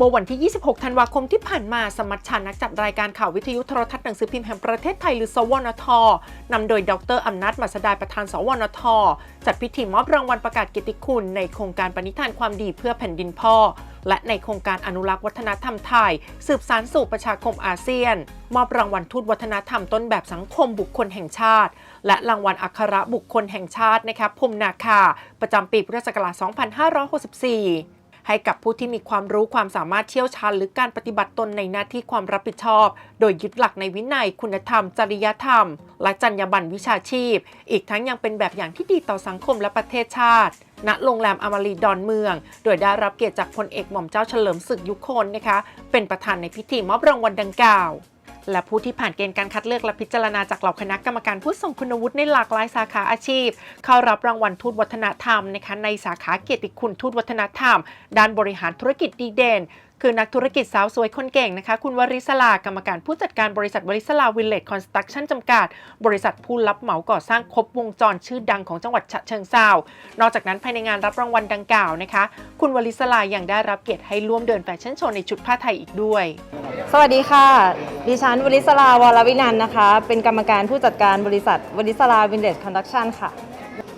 เมื่อวันที่ 26 ธันวาคมที่ผ่านมา สมัชชานักจัดรายการข่าววิทยุโทรทัศน์หนังสือพิมพ์แห่งประเทศไทยหรือสวนทนำโดยดรอำนาจมัสดาประธานสวนทจัดพิธีมอบรางวัลประกาศเกียรติคุณในโครงการปณิธานความดีเพื่อแผ่นดินพ่อ และในโครงการอนุรักษ์วัฒนธรรมไทย สืบสานสู่ประชาคมอาเซียน มอบรางวัลทูตวัฒนธรรมต้นแบบสังคมบุคคลแห่งชาติ และรางวัลอัครบุคคลแห่งชาตินะครับพมนาคา ประจำปีพุทธศักราช 2564 ให้กับผู้ที่มีความรู้ความสามารถเชี่ยวชาญ หรือการปฏิบัติตนในหน้าที่ความรับผิดชอบ โดยยึดหลักในวินัย คุณธรรม จริยธรรม และจรรยาบรรณวิชาชีพ อีกทั้งยังเป็นแบบอย่างที่ดีต่อสังคมและประเทศชาติณโรงแรมอมรีดอนเมือง โดยได้รับเกียรติจากพลเอกหม่อมเจ้าเฉลิมศึกยุคนนะคะ เป็นประธานในพิธีมอบรางวัลดังกล่าว และผู้ที่ผ่านเกณฑ์การคัดเลือกและพิจารณาจากเหล่าคณะกรรมการผู้ทรงคุณวุฒิในหลากหลายสาขาอาชีพ เข้ารับรางวัลทูตวัฒนธรรมนะคะในสาขาเกียรติคุณทูตวัฒนธรรม ด้านบริหารธุรกิจดีเด่น คือนักธุรกิจสาวสวยคนเก่งนะคะ คุณวริศลากรรมการผู้จัดการบริษัทวริศลาวิลเลจคอนสตรักชั่นจำกัด บริษัทผู้รับเหมาก่อสร้างครบวงจรชื่อดังของจังหวัดฉะเชิงเทรานอกจากนั้นภายในงานรับรางวัลดังกล่าวนะคะ คุณวริศลายังได้รับเกียรติให้ร่วมเดินแฟชั่นโชว์ในชุดผ้าไทยอีกด้วย สวัสดีค่ะ ดิฉันวลิศราวรวินันท์นะคะ เป็นกรรมการผู้จัดการบริษัทวลิศราวินเดจคอนดักชั่นค่ะ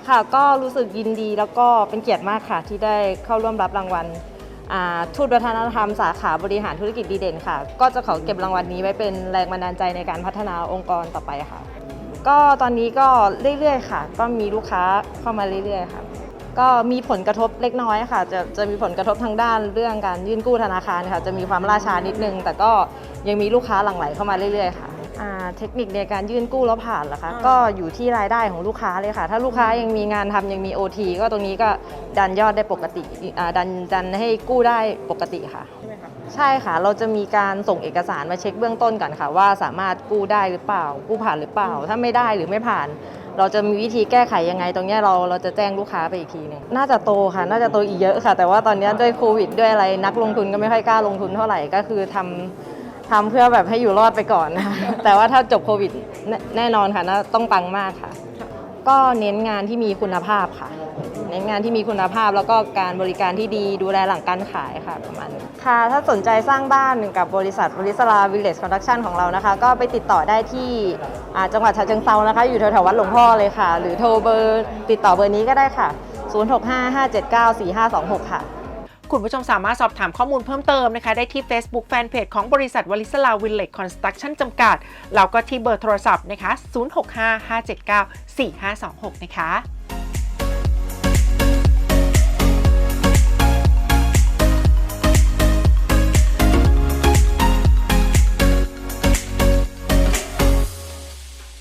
ค่ะก็รู้สึกยินดีแล้วก็เป็นเกียรติมากค่ะที่ได้เข้าร่วมรับรางวัล ทูตวัฒนธรรมสาขาบริหารธุรกิจดีเด่นค่ะ ก็จะขอเก็บรางวัลนี้ไว้เป็นแรงบันดาลใจในการพัฒนาองค์กรต่อไปค่ะ ก็ตอนนี้ก็เรื่อยๆค่ะ ก็มีลูกค้าเข้ามาเรื่อยๆค่ะ ก็มีผลกระทบเล็กน้อยค่ะ จะจะมีผลกระทบทางด้านเรื่องการยื่นกู้ธนาคารค่ะ จะมีความล่าช้านิดนึง แต่ก็ยังมีลูกค้าหลั่งไหลเข้ามาเรื่อยๆค่ะ เทคนิคในการยื่นกู้แล้วผ่านเหรอคะก็อยู่ที่รายได้ของลูกค้าเลยค่ะ ถ้าลูกค้ายังมีงานทำยังมี OT ก็ตรงนี้ก็ดันยอดได้ปกติอ่าดันดันให้กู้ได้ปกติค่ะ ใช่ค่ะ เราจะมีการส่งเอกสารมาเช็คเบื้องต้นก่อนค่ะ ว่าสามารถกู้ได้หรือเปล่า กู้ผ่านหรือเปล่า ถ้าไม่ได้หรือไม่ผ่าน เราจะมีวิธีแก้ไขยังไง ตรงเนี้ยเราเราจะแจ้งลูกค้าไปอีกทีหนึงน่าจะโตค่ะ น่าจะโตอีกเยอะค่ะ แต่ว่าตอนเนี้ยด้วยโควิดด้วยอะไรนักลงทุนก็ไม่ค่อยกล้าลงทุนเท่าไหร่ก็คือทำ ทำเพื่อแบบให้อยู่รอดไปก่อนนะคะ แต่ว่าถ้าจบโควิดแน่แน่นอนค่ะน่าต้องปังมากค่ะ ก็เน้นงานที่มีคุณภาพค่ะ เน้นงานที่มีคุณภาพแล้วก็การบริการที่ดีดูแลหลังการขายค่ะประมาณนี้ค่ะ ถ้าสนใจสร้างบ้านกับบริษัทบริสลาวิลเลจคอนดักชั่นของเรานะคะ ก็ไปติดต่อได้ที่อ่าจังหวัดฉะเชิงเซานะคะ อยู่แถวๆวัดหลวงพ่อเลยค่ะ หรือโทรเบอร์ติดต่อเบอร์นี้ก็ได้ค่ะ 0655794526 ค่ะ คุณผู้ชมสามารถสอบถามข้อมูลเพิ่มเติมนะคะ ได้ที่ Facebook Fanpage ของบริษัทวลิสลาวิลเลกคอนสตรักชั่นจำกัด แล้วก็ที่เบอร์โทรศัพท์นะคะ 0655794526 นะคะ